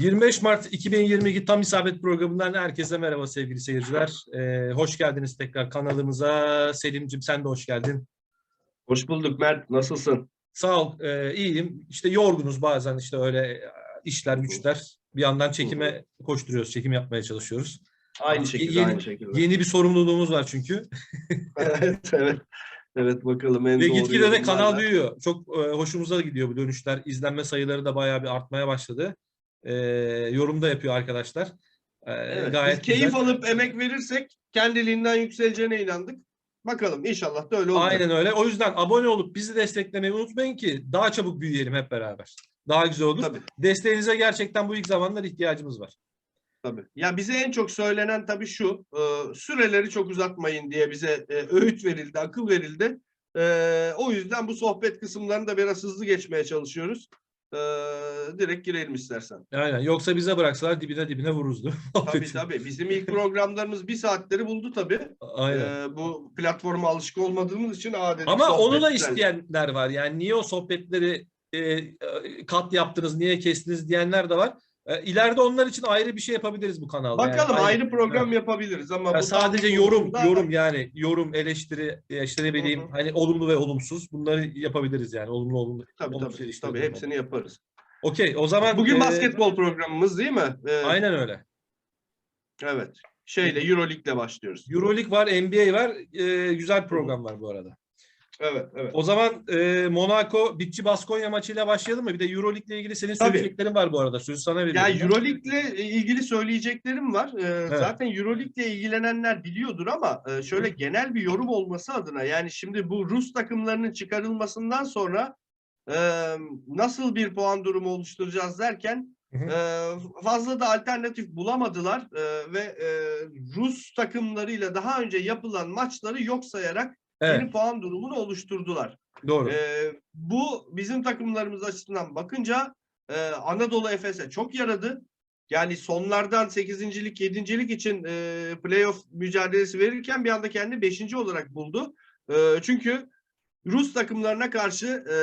25 Mart 2022 Tam İsabet programından herkese merhaba sevgili seyirciler. Ee, hoş geldiniz tekrar kanalımıza. Selim'cim sen de hoş geldin. Hoş bulduk Mert. Nasılsın? Sağ ol, ee, iyiyim. İşte yorgunuz bazen işte öyle işler güçler. Bir yandan çekime koşturuyoruz, çekim yapmaya çalışıyoruz. Aynı şekilde, Yeni- aynı şekilde. Yeni bir sorumluluğumuz var çünkü. evet, evet. Evet bakalım en Ve gitgide de kanal büyüyor. Çok e, hoşumuza gidiyor bu dönüşler. İzlenme sayıları da bayağı bir artmaya başladı. Ee, yorum da yapıyor arkadaşlar. Ee, Evet, gayet biz keyif güzel. alıp emek verirsek kendiliğinden yükseleceğine inandık. Bakalım inşallah da öyle olacak. Aynen öyle. O yüzden abone olup bizi desteklemeyi unutmayın ki daha çabuk büyüyelim hep beraber. Daha güzel olur. Tabii, Desteğinize gerçekten bu ilk zamanlar ihtiyacımız var. tabii. Ya bize en çok söylenen tabii şu, e, süreleri çok uzatmayın diye bize e, öğüt verildi, akıl verildi. E, o yüzden bu sohbet kısımlarını da biraz hızlı geçmeye çalışıyoruz. E, direkt girelim istersen. Aynen. Yoksa bize bıraksalar dibine dibine vururuzdu. Tabii tabii. Bizim ilk programlarımız bir saatleri buldu tabii. Aynen. Ee, bu platforma alışık olmadığımız için dedik Ama onu da isteyenler var. Yani niye o sohbetleri e, e, kat yaptınız, niye kestiniz diyenler de var. E, ileride onlar için ayrı bir şey yapabiliriz bu kanalda. Yani Bakalım ayrı, Evet. program yapabiliriz ama Yani sadece yorum, yorum yani yorum, eleştiri, işte ne bileyim Hı hı. hani olumlu ve olumsuz bunları yapabiliriz yani olumlu olumlu. tabii olumsuz tabii, tabii hepsini yaparız. Okey o zaman. Bugün e, basketbol programımız değil mi? Ee, Aynen öyle. Evet. Şeyle Euroleague'le başlıyoruz. Euroleague var, NBA var. E, güzel program var bu arada. Evet, evet. O zaman e, Monaco Bitçi Baskonya maçıyla başlayalım mı? Bir de Euroleague ile ilgili senin Tabii. söyleyeceklerin var bu arada. Sözü sana Ya veriyorum. Euroleague'le ilgili söyleyeceklerim var. Ee, Zaten Euroleague'le ilgilenenler biliyordur ama e, şöyle genel bir yorum olması adına yani şimdi bu Rus takımlarının çıkarılmasından sonra e, nasıl bir puan durumu oluşturacağız derken e, fazla da alternatif bulamadılar e, ve e, Rus takımlarıyla daha önce yapılan maçları yok sayarak Evet, yeni puan durumunu oluşturdular. doğru. Ee, bu bizim takımlarımız açısından bakınca e, Anadolu Efes'e çok yaradı. Yani sonlardan 8.lik 7.lik için e, playoff mücadelesi verirken bir anda kendini 5. olarak buldu. E, çünkü Rus takımlarına karşı e,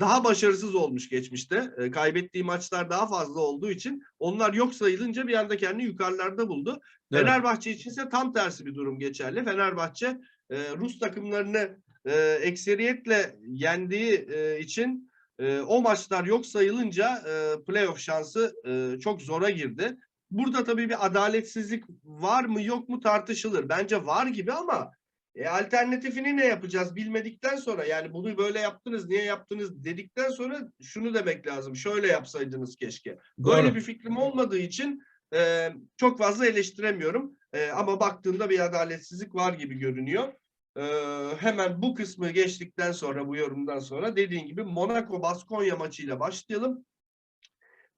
daha başarısız olmuş geçmişte. E, kaybettiği maçlar daha fazla olduğu için onlar yok sayılınca bir anda kendini yukarılarda buldu. Evet. Fenerbahçe için ise tam tersi bir durum geçerli. Fenerbahçe e, Rus takımlarını e, ekseriyetle yendiği e, için e, o maçlar yok sayılınca e, playoff şansı e, çok zora girdi. Burada tabii bir adaletsizlik var mı yok mu tartışılır. Bence var gibi ama e, alternatifini ne yapacağız bilmedikten sonra yani bunu böyle yaptınız niye yaptınız dedikten sonra şunu demek lazım. Şöyle yapsaydınız keşke. Böyle Doğru. bir fikrim olmadığı için e, çok fazla eleştiremiyorum. E, ama baktığında bir adaletsizlik var gibi görünüyor. E, hemen bu kısmı geçtikten sonra bu yorumdan sonra dediğin gibi Monaco Baskonya maçıyla başlayalım.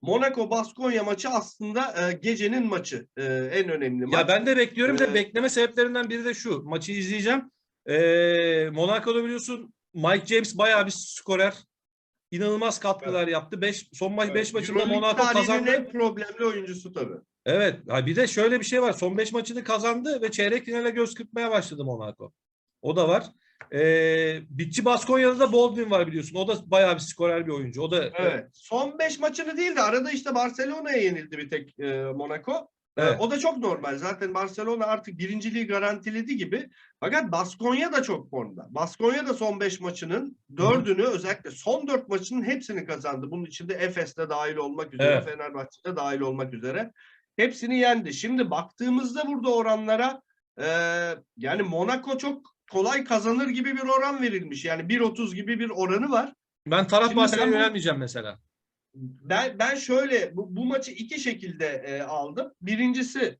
Monaco Baskonya maçı aslında e, gecenin maçı. E, en önemli maç. Ya ben de bekliyorum da Ee, bekleme sebeplerinden biri de şu. Maçı izleyeceğim. Ee, Monaco'da biliyorsun Mike James bayağı bir skorer. İnanılmaz katkılar yaptı. Beş, son maç 5 maçında Euroleague Monaco kazandı. en problemli oyuncusu tabii. Evet. Bir de şöyle bir şey var. Son 5 maçını kazandı ve çeyrek finale göz kırpmaya başladı Monaco. O da var. Ee, Bitçi Baskonya'da da Baldwin var biliyorsun. O da bayağı bir skorer bir oyuncu. O da Evet. Son 5 maçını değil de arada işte Barcelona'ya yenildi bir tek e, Monaco. E, Evet. o da çok normal. Zaten Barcelona artık birinciliği garantiledi gibi. Fakat Baskonya da çok formda. Baskonya da son 5 maçının dördünü özellikle son 4 maçının hepsini kazandı. Bunun içinde Efes de dahil olmak üzere, Evet. Fenerbahçe de dahil olmak üzere. Hepsini yendi. Şimdi baktığımızda burada oranlara e, yani Monaco çok kolay kazanır gibi bir oran verilmiş. Yani 1.30 gibi bir oranı var. ben taraf bahsine yönelmeyeceğim mesela. Ben ben şöyle bu, bu maçı iki şekilde e, aldım. Birincisi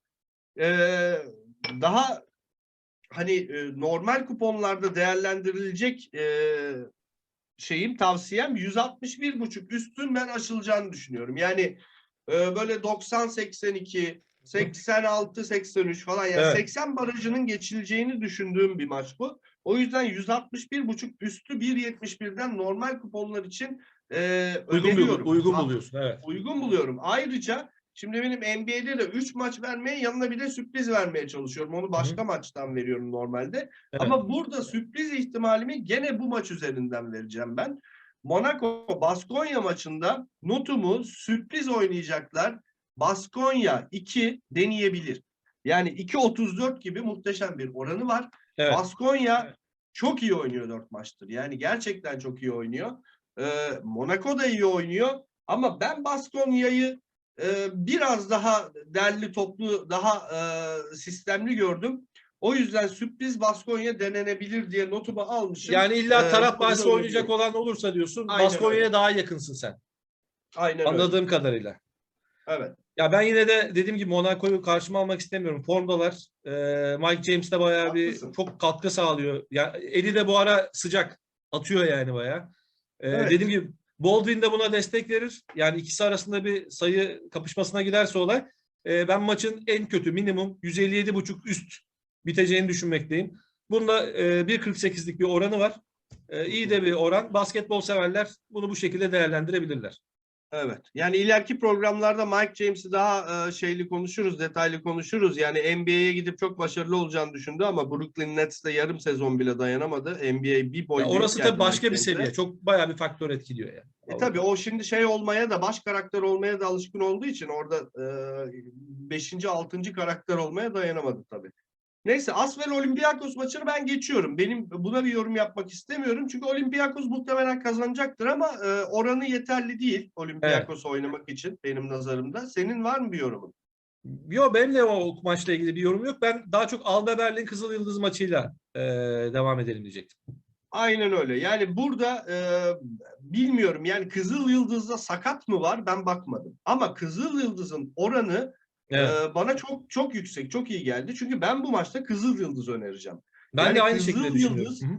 e, daha hani e, normal kuponlarda değerlendirilecek e, şeyim tavsiyem 161.5 üstün ben aşılacağını düşünüyorum. Yani e, böyle 90 82 86 83 falan yani Evet. 80 barajının geçileceğini düşündüğüm bir maç bu. O yüzden 161.5 üstü 1.71'den normal kuponlar için e, Uygun, öneriyorum. uygun buluyorsun. Evet. uygun buluyorum. Ayrıca şimdi benim NBA'de de 3 maç vermeye yanına bir de sürpriz vermeye çalışıyorum. Onu başka maçtan veriyorum normalde. Evet. Ama burada sürpriz ihtimalimi gene bu maç üzerinden vereceğim ben. Monaco Baskonya maçında notumu sürpriz oynayacaklar. Baskonya 2 deneyebilir. Yani 2.34 gibi muhteşem bir oranı var. Evet. Baskonya çok iyi oynuyor 4 maçtır. Yani gerçekten çok iyi oynuyor. Ee, Monaco da iyi oynuyor. Ama ben Baskonya'yı e, biraz daha derli toplu, daha e, sistemli gördüm. O yüzden sürpriz Baskonya denenebilir diye notumu almışım. Yani illa Ee, taraf bunu bahsi oynayacak olan olursa diyorsun Baskonya'ya öyle. daha yakınsın sen. Aynen öyle. Anladığım kadarıyla. Evet. Ya ben yine de dediğim gibi Monaco'yu karşıma almak istemiyorum. Formdalar. Ee, Mike James de bayağı bir Haklısın. çok katkı sağlıyor. Ya Eddie de bu ara sıcak. Atıyor yani bayağı. Ee, Evet. Dediğim gibi Baldwin de buna destek verir. Yani ikisi arasında bir sayı kapışmasına giderse olay. e, ben maçın en kötü minimum 157.5 üst biteceğini düşünmekteyim. Bunda e, 1.48'lik bir oranı var. E, iyi de bir oran. Basketbol severler bunu bu şekilde değerlendirebilirler. Evet. Yani ileriki programlarda Mike James'i daha e, şeyli konuşuruz, detaylı konuşuruz. Yani NBA'ye gidip çok başarılı olacağını düşündü ama Brooklyn Nets'te yarım sezon bile dayanamadı. NBA bir boy Ya orası tabii başka Mike bir seviye. Çok bayağı bir faktör etkiliyor yani. E tabii o şimdi şey olmaya da baş karakter olmaya da alışkın olduğu için orada e, beşinci, altıncı karakter olmaya dayanamadı tabii. Neyse Asvel Olympiakos maçını ben geçiyorum. Benim buna bir yorum yapmak istemiyorum. Çünkü Olympiakos muhtemelen kazanacaktır ama e, oranı yeterli değil Olympiakos oynamak için benim nazarımda. Senin var mı bir yorumun? Yok benim de o maçla ilgili bir yorum yok. Ben daha çok Alba Berlin Kızıl Yıldız maçıyla e, devam edelim diyecektim. Aynen öyle. Yani burada e, bilmiyorum yani Kızıl Yıldız'da sakat mı var ben bakmadım. Ama Kızıl Yıldız'ın oranı Evet. e, bana çok çok yüksek, çok iyi geldi. Çünkü ben bu maçta Kızıl Yıldız önereceğim. ben yani de aynı Kızıl şekilde düşünüyorum. Yıldız- Hı hı.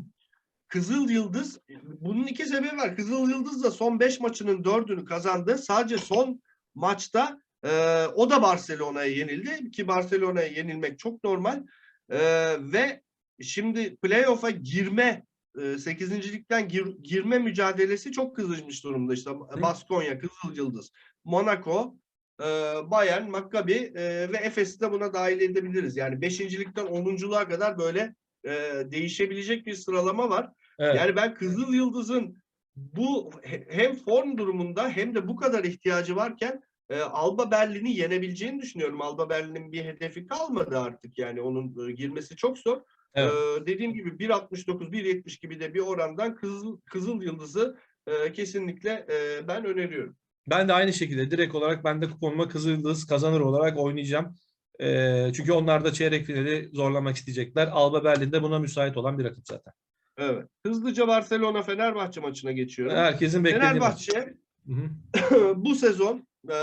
Kızıl Yıldız bunun iki sebebi var. Kızıl Yıldız da son 5 maçının 4'ünü kazandı. Sadece son maçta e, o da Barcelona'ya yenildi ki Barcelona'ya yenilmek çok normal. E, ve şimdi playoff'a girme e, 8. ligden gir- girme mücadelesi çok kızışmış durumda işte. Baskonya, Kızıl Yıldız, Monaco, e, Bayern, Maccabi e, ve Efes'i de buna dahil edebiliriz. Yani 5. ligden 10'unculuğa kadar böyle e, değişebilecek bir sıralama var. Evet. Yani ben Kızıl Yıldız'ın bu he- hem form durumunda hem de bu kadar ihtiyacı varken e, Alba Berlin'i yenebileceğini düşünüyorum. Alba Berlin'in bir hedefi kalmadı artık yani onun e, girmesi çok zor. Evet. Dediğim gibi 1.69 1.70 gibi de bir orandan Kızıl Kızıl Yıldız'ı e, kesinlikle e, ben öneriyorum. Ben de aynı şekilde direkt olarak ben de kuponuma Kızıl Yıldız kazanır olarak oynayacağım. E, çünkü onlar da çeyrek finali zorlamak isteyecekler. Alba Berlin'de buna müsait olan bir rakip zaten. Evet. Hızlıca Barcelona Fenerbahçe maçına geçiyorum. Herkesin beklediği. Fenerbahçe bu sezon e,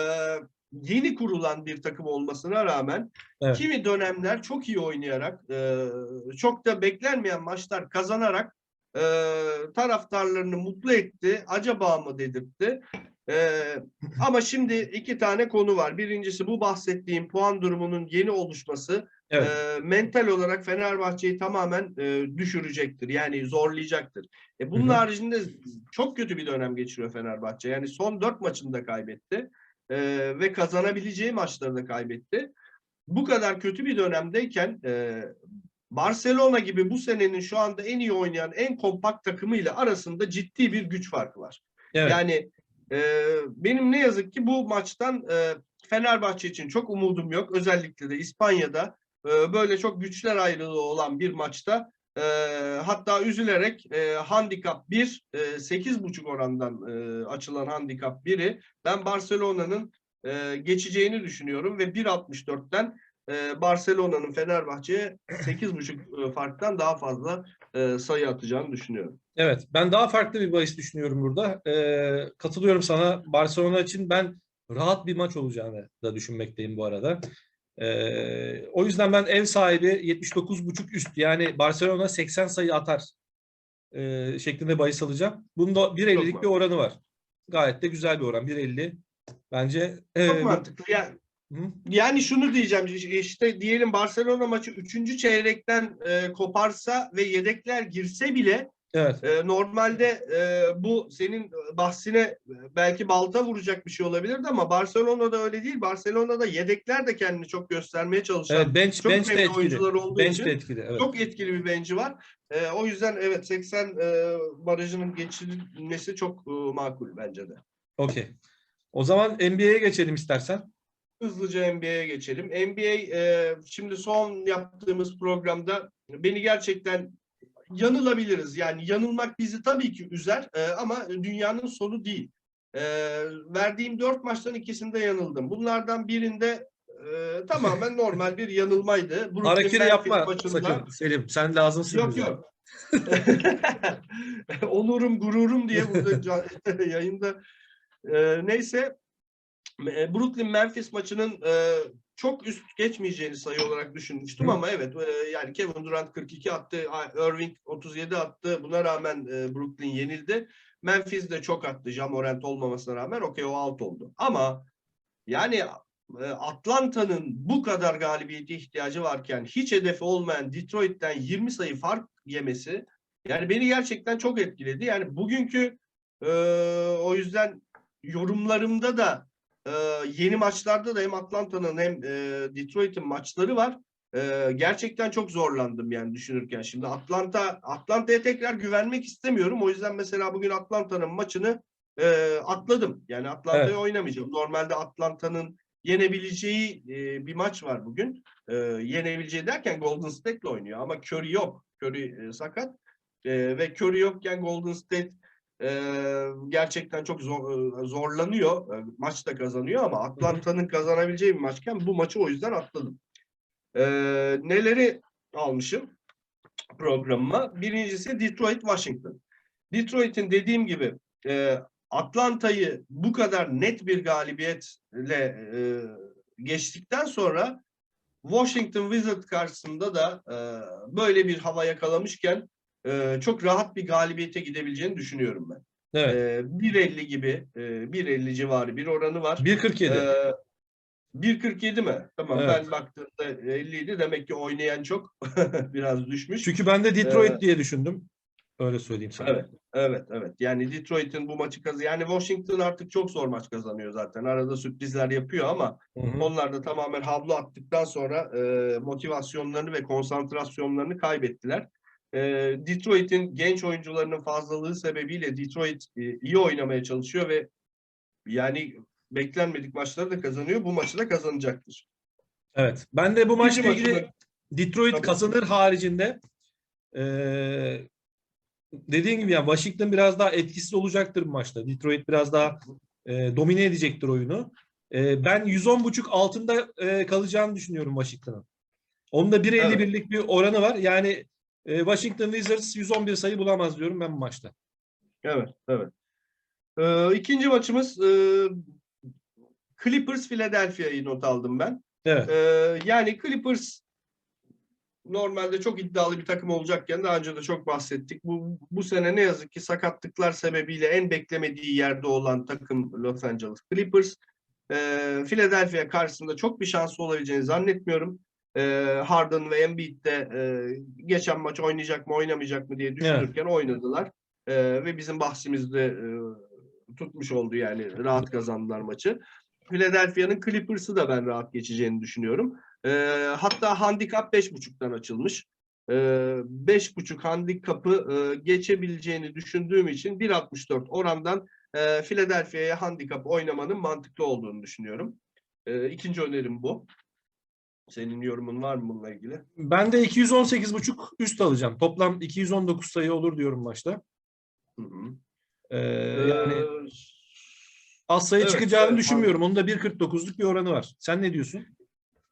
yeni kurulan bir takım olmasına rağmen Evet. kimi dönemler çok iyi oynayarak e, çok da beklenmeyen maçlar kazanarak e, taraftarlarını mutlu etti. Acaba mı dedirtti. E, ama şimdi iki tane konu var. Birincisi bu bahsettiğim puan durumunun yeni oluşması Evet. e, mental olarak Fenerbahçe'yi tamamen e, düşürecektir. Yani zorlayacaktır. E, bunun Hı hı. haricinde çok kötü bir dönem geçiriyor Fenerbahçe. Yani son dört maçını da kaybetti. E, ve kazanabileceği maçları da kaybetti. Bu kadar kötü bir dönemdeyken e, Barcelona gibi bu senenin şu anda en iyi oynayan en kompakt takımıyla arasında ciddi bir güç farkı var. Evet. Yani e, benim ne yazık ki bu maçtan e, Fenerbahçe için çok umudum yok. Özellikle de İspanya'da e, böyle çok güçler ayrılığı olan bir maçta e, hatta üzülerek e, handikap 1, e, 8.5 orandan e, açılan handikap 1'i ben Barcelona'nın e, geçeceğini düşünüyorum ve 1.64'ten e, Barcelona'nın Fenerbahçe'ye 8.5 e, farktan daha fazla e, sayı atacağını düşünüyorum. Evet, ben daha farklı bir bahis düşünüyorum burada. Ee, katılıyorum sana. Barcelona için ben rahat bir maç olacağını da düşünmekteyim bu arada. Ee, o yüzden ben ev sahibi 79.5 üst yani Barcelona 80 sayı atar e, şeklinde bahis alacağım. Bunda 1.50'lik Çok bir oranı var. Gayet de güzel bir oran. 1.50 bence. Çok e, mantıklı. Yani, Hı. yani şunu diyeceğim işte diyelim Barcelona maçı 3. çeyrekten e, koparsa ve yedekler girse bile Evet. E, normalde e, bu senin bahsine belki balta vuracak bir şey olabilirdi ama Barcelona'da öyle değil. Barcelona'da yedekler de kendini çok göstermeye çalışan Evet bench çok bench de etkili. oyuncular olduğu Bench için de etkili. Evet. çok etkili bir bench'i var. E, o yüzden evet 80 e, barajının geçilmesi çok e, makul bence de. Okey. O zaman NBA'ye geçelim istersen. Hızlıca NBA'ye geçelim. NBA e, şimdi son yaptığımız programda beni gerçekten yanılabiliriz. Yani yanılmak bizi tabii ki üzer e, ama dünyanın sonu değil. E, verdiğim dört maçtan ikisinde yanıldım. Bunlardan birinde e, tamamen normal bir yanılmaydı. Brooklyn Hareketi yapma maçında- sakın Selim. Sen lazımsın Yok bize. yok. Onurum gururum diye burada yayında e, neyse e, Brooklyn Memphis maçının e, çok üst geçmeyeceğini sayı olarak düşünmüştüm Hı. ama evet e, yani Kevin Durant 42 attı, Irving 37 attı. Buna rağmen e, Brooklyn yenildi. Memphis de çok attı. Ja Morant olmamasına rağmen okey o out oldu. Ama yani e, Atlanta'nın bu kadar galibiyete ihtiyacı varken hiç hedefi olmayan Detroit'ten 20 sayı fark yemesi yani beni gerçekten çok etkiledi. Yani bugünkü e, o yüzden yorumlarımda da e, yeni maçlarda da hem Atlanta'nın hem e, Detroit'in maçları var. E, gerçekten çok zorlandım yani düşünürken. Şimdi Atlanta Atlanta'ya tekrar güvenmek istemiyorum. O yüzden mesela bugün Atlanta'nın maçını e, atladım. Yani Atlanta'ya Evet. oynamayacağım. Normalde Atlanta'nın yenebileceği e, bir maç var bugün. E, yenebileceği derken Golden State'le oynuyor ama Curry yok. Curry e, sakat. E, ve Curry yokken Golden State e, gerçekten çok zor, e, zorlanıyor. E, maç da kazanıyor ama Atlanta'nın kazanabileceği bir maçken bu maçı o yüzden atladım. E, neleri almışım programıma? Birincisi Detroit Washington. Detroit'in dediğim gibi e, Atlanta'yı bu kadar net bir galibiyetle e, geçtikten sonra Washington Wizards karşısında da e, böyle bir hava yakalamışken e, çok rahat bir galibiyete gidebileceğini düşünüyorum ben. Evet. E, 1.50 gibi, e, 1.50 civarı bir oranı var. 1.47. Ee, 1.47 mi? Tamam Evet. ben baktığımda 50 idi. Demek ki oynayan çok. Biraz düşmüş. Çünkü ben de Detroit Ee, diye düşündüm. Öyle söyleyeyim sana. Evet, evet, evet. Yani Detroit'in bu maçı kazı. Yani Washington artık çok zor maç kazanıyor zaten. Arada sürprizler yapıyor ama Hı hı. onlar da tamamen havlu attıktan sonra e, motivasyonlarını ve konsantrasyonlarını kaybettiler. E, Detroit'in genç oyuncularının fazlalığı sebebiyle Detroit e, iyi oynamaya çalışıyor ve yani beklenmedik maçları da kazanıyor. Bu maçı da kazanacaktır. Evet. Ben de bu İkinci maçla ilgili maçı Detroit Tabii. kazanır haricinde eee dediğin gibi yani Washington biraz daha etkisiz olacaktır bu maçta. Detroit biraz daha eee, domine edecektir oyunu. Eee, ben 110.5 altında eee, kalacağını düşünüyorum Washington'ın. Onun da 1.51'lik bir oranı var. Yani eee, Washington Wizards 111 sayı bulamaz diyorum ben bu maçta. Evet, evet. Ee, ikinci maçımız e, Clippers Philadelphia'yı not aldım ben. Evet. Ee, yani Clippers normalde çok iddialı bir takım olacakken daha önce de çok bahsettik. Bu, bu sene ne yazık ki sakatlıklar sebebiyle en beklemediği yerde olan takım Los Angeles Clippers. Ee, Philadelphia karşısında çok bir şansı olabileceğini zannetmiyorum. Ee, Harden ve Embiid de e, geçen maç oynayacak mı oynamayacak mı diye düşünürken oynadılar. Ee, ve bizim bahsimizde e, tutmuş oldu yani rahat kazandılar maçı. Philadelphia'nın Clippers'ı da ben rahat geçeceğini düşünüyorum. Ee, hatta handikap 5.5'tan açılmış. Ee, 5.5 handikapı e, geçebileceğini düşündüğüm için 1.64 orandan e, Philadelphia'ya handikap oynamanın mantıklı olduğunu düşünüyorum. E, ikinci önerim bu. Senin yorumun var mı bununla ilgili? Ben de 218.5 üst alacağım. Toplam 219 sayı olur diyorum maçta. Hı hı. Eee, yani Ee, az sayı evet, çıkacağını evet, düşünmüyorum. Onun da 1.49'luk bir oranı var. Sen ne diyorsun?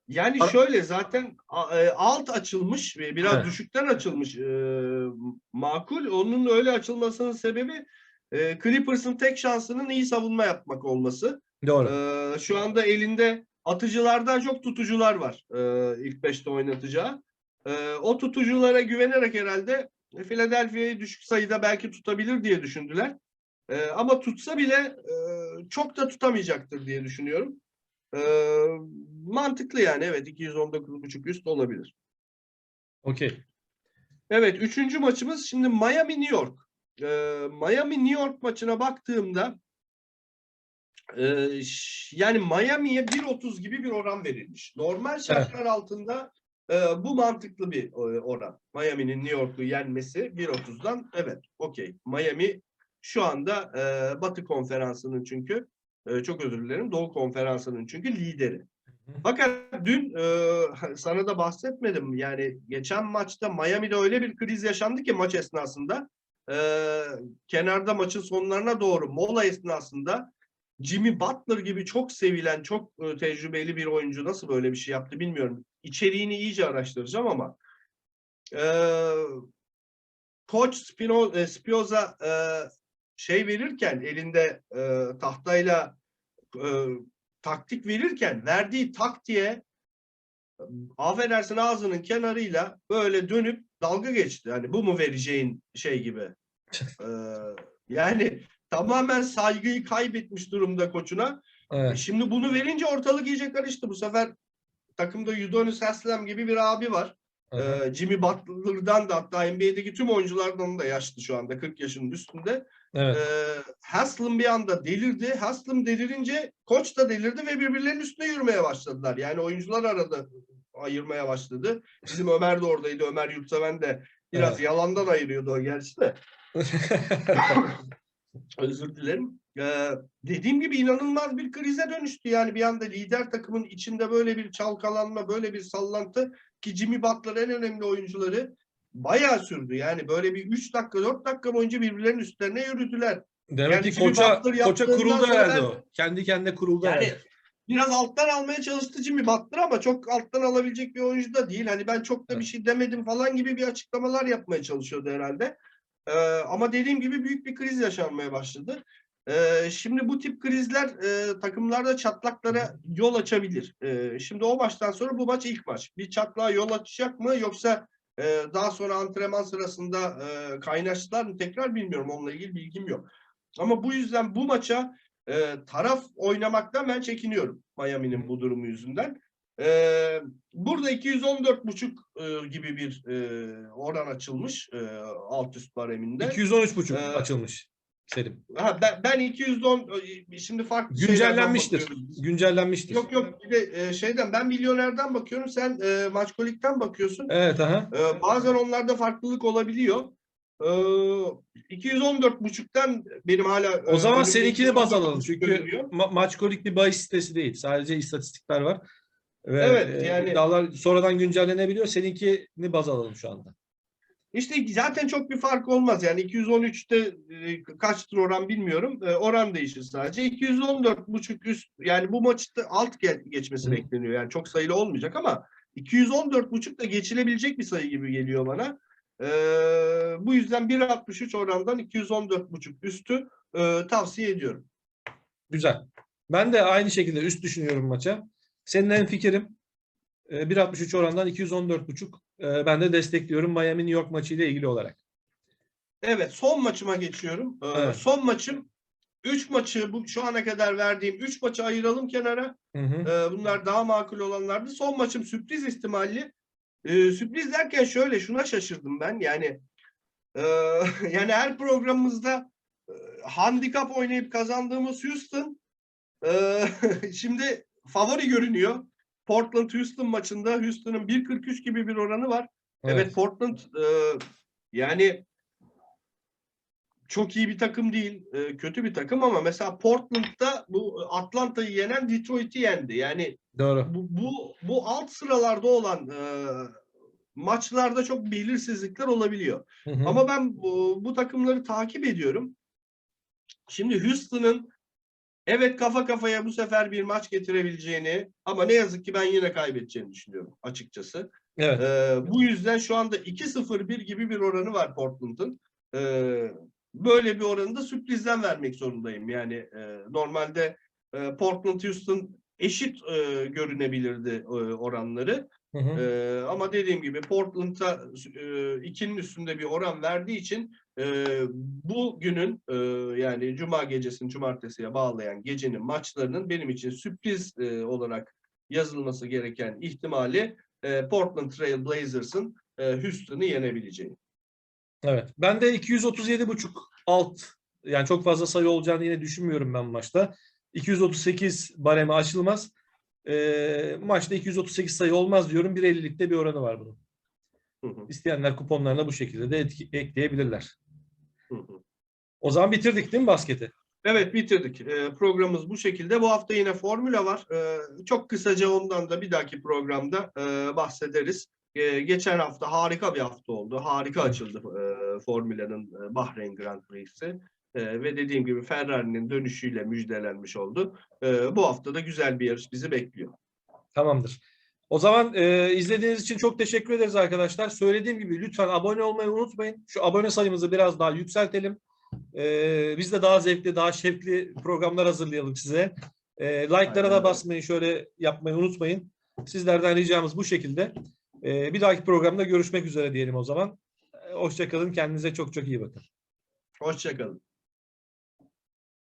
Yani Ar- şöyle zaten e, alt açılmış ve biraz Evet. düşükten açılmış e, makul. Onun öyle açılmasının sebebi e, Clippers'ın tek şansının iyi savunma yapmak olması. Doğru. E, şu anda elinde atıcılardan çok tutucular var e, ilk beşte oynatacağı. E, o tutuculara güvenerek herhalde Philadelphia'yı düşük sayıda belki tutabilir diye düşündüler. E, ama tutsa bile e, çok da tutamayacaktır diye düşünüyorum. E, mantıklı yani evet 219.5 üst olabilir. Okey. Evet, üçüncü maçımız şimdi Miami New York. Ee, Miami New York maçına baktığımda e, yani Miami'ye 1.30 gibi bir oran verilmiş. Normal şartlar altında e, bu mantıklı bir oran. Miami'nin New York'u yenmesi 1.30'dan evet okey. Miami şu anda e, Batı konferansının çünkü e, çok özür dilerim Doğu konferansının çünkü lideri. Fakat dün e, sana da bahsetmedim. Yani geçen maçta Miami'de öyle bir kriz yaşandı ki maç esnasında. E, kenarda maçın sonlarına doğru mola esnasında Jimmy Butler gibi çok sevilen, çok e, tecrübeli bir oyuncu nasıl böyle bir şey yaptı bilmiyorum. İçeriğini iyice araştıracağım ama e, Koç Spino, e, Spioza e, şey verirken elinde e, tahtayla e, taktik verirken verdiği taktiğe affedersin ağzının kenarıyla böyle dönüp dalga geçti. Hani bu mu vereceğin şey gibi. Ee, yani tamamen saygıyı kaybetmiş durumda koçuna. Evet. Şimdi bunu verince ortalık iyice karıştı. Bu sefer takımda Udonis Haslem gibi bir abi var. Ee, Jimmy Butler'dan da hatta NBA'deki tüm oyunculardan da yaşlı şu anda 40 yaşının üstünde. Evet. Ee, Haslam bir anda delirdi. Haslam delirince koç da delirdi ve birbirlerinin üstüne yürümeye başladılar. Yani oyuncular arada ayırmaya başladı. Bizim Ömer de oradaydı. Ömer Yurtseven de biraz Evet. yalandan ayırıyordu o gerçi de. Özür dilerim. Ee, dediğim gibi inanılmaz bir krize dönüştü. Yani bir anda lider takımın içinde böyle bir çalkalanma, böyle bir sallantı ki Jimmy Butler en önemli oyuncuları bayağı sürdü. Yani böyle bir 3 dakika 4 dakika boyunca birbirlerinin üstlerine yürüdüler. Demek Yani ki koça, koça kuruldu herhalde o. Kendi kendine kuruldu Yani herhalde. biraz alttan almaya çalıştı Jimmy Butler ama çok alttan alabilecek bir oyuncu da değil. Hani ben çok da bir şey demedim falan gibi bir açıklamalar yapmaya çalışıyordu herhalde. Ee, ama dediğim gibi büyük bir kriz yaşanmaya başladı. Ee, şimdi bu tip krizler e, takımlarda çatlaklara yol açabilir. Ee, şimdi o maçtan sonra bu maç ilk maç. Bir çatlağa yol açacak mı yoksa e, daha sonra antrenman sırasında e, kaynaştılar mı tekrar bilmiyorum. Onunla ilgili bilgim yok. Ama bu yüzden bu maça e, taraf oynamaktan ben çekiniyorum Miami'nin bu durumu yüzünden. E, burada 214.5 e, gibi bir e, oran açılmış e, alt üst bareminde. 213.5 Ee, açılmış Selim. Ha, ben, ben 210 e, şimdi farklı Güncellenmiştir. Güncellenmiştir. Yok yok bir de e, şeyden ben milyonerden bakıyorum sen e, Maçkolik'ten bakıyorsun. Evet aha. Ee, bazen onlarda farklılık olabiliyor. Ee, 214.5'tan benim hala O zaman seninkini baz 214.5 alalım. Çünkü ma- Maçkolik bir bahis sitesi değil. Sadece istatistikler var. Ve Evet, e, yani- iddialar sonradan güncellenebiliyor. Seninkini baz alalım şu anda. İşte zaten çok bir fark olmaz. Yani 213'te e, kaçtır oran bilmiyorum. E, oran değişir sadece. 214.5 üst yani bu maçta alt gel- geçmesi Hı. bekleniyor. Yani çok sayılı olmayacak ama 214.5 da geçilebilecek bir sayı gibi geliyor bana. E, bu yüzden 1.63 orandan 214.5 üstü e, tavsiye ediyorum. Güzel. Ben de aynı şekilde üst düşünüyorum maça. Senin en fikrim e, 1.63 orandan 214.5. E, Ben de destekliyorum Miami New York maçı ile ilgili olarak. Evet son maçıma geçiyorum. Ee, Evet. Son maçım 3 maçı bu şu ana kadar verdiğim 3 maçı ayıralım kenara. Hı hı. Bunlar daha makul olanlardı. Son maçım sürpriz ihtimalli. Sürpriz derken şöyle şuna şaşırdım ben. Yani e, yani her programımızda e, handikap oynayıp kazandığımız Houston e, şimdi favori görünüyor. Portland Houston maçında Houston'ın 1.43 gibi bir oranı var. Evet, Portland e, yani çok iyi bir takım değil, e, kötü bir takım ama mesela Portland'da bu Atlanta'yı yenen Detroit'i yendi. Yani Doğru. bu bu, bu alt sıralarda olan e, maçlarda çok belirsizlikler olabiliyor. Hı hı. Ama ben bu, bu takımları takip ediyorum. Şimdi Houston'ın evet kafa kafaya bu sefer bir maç getirebileceğini ama ne yazık ki ben yine kaybedeceğini düşünüyorum açıkçası. Evet. Ee, bu yüzden şu anda 2-0-1 gibi bir oranı var Portland'ın. Ee, böyle bir oranı da sürprizden vermek zorundayım. Yani e, normalde e, Portland Houston eşit e, görünebilirdi e, oranları. Hı hı. Ee, ama dediğim gibi Portland'a e, ikinin üstünde bir oran verdiği için e, bu günün e, yani Cuma gecesini Cumartesi'ye bağlayan gecenin maçlarının benim için sürpriz e, olarak yazılması gereken ihtimali e, Portland Trail Blazers'ın e, Houston'ı yenebileceği. Evet. Ben de 237.5 alt yani çok fazla sayı olacağını yine düşünmüyorum ben maçta. 238 bareme aşılmaz. Ee, maçta 238 sayı olmaz diyorum. 1.50'likte bir oranı var bunun. Hı hı, İsteyenler kuponlarına bu şekilde de etki- ekleyebilirler. Hı hı. O zaman bitirdik değil mi basketi? Evet bitirdik. Ee, programımız bu şekilde. Bu hafta yine formüle var. Ee, çok kısaca ondan da bir dahaki programda e, bahsederiz. Ee, geçen hafta harika bir hafta oldu. Harika açıldı e, Formula'nın e, Bahreyn Grand Prix'si. E, ve dediğim gibi Ferrari'nin dönüşüyle müjdelenmiş oldu. E, bu hafta da güzel bir yarış bizi bekliyor. Tamamdır. O zaman e, izlediğiniz için çok teşekkür ederiz arkadaşlar. Söylediğim gibi lütfen abone olmayı unutmayın. Şu abone sayımızı biraz daha yükseltelim. E, biz de daha zevkli, daha şevkli programlar hazırlayalım size. E, like'lara da basmayın, şöyle yapmayı unutmayın. Sizlerden ricamız bu şekilde. E, bir dahaki programda görüşmek üzere diyelim o zaman. E, Hoşçakalın, kendinize çok çok iyi bakın. Hoşçakalın.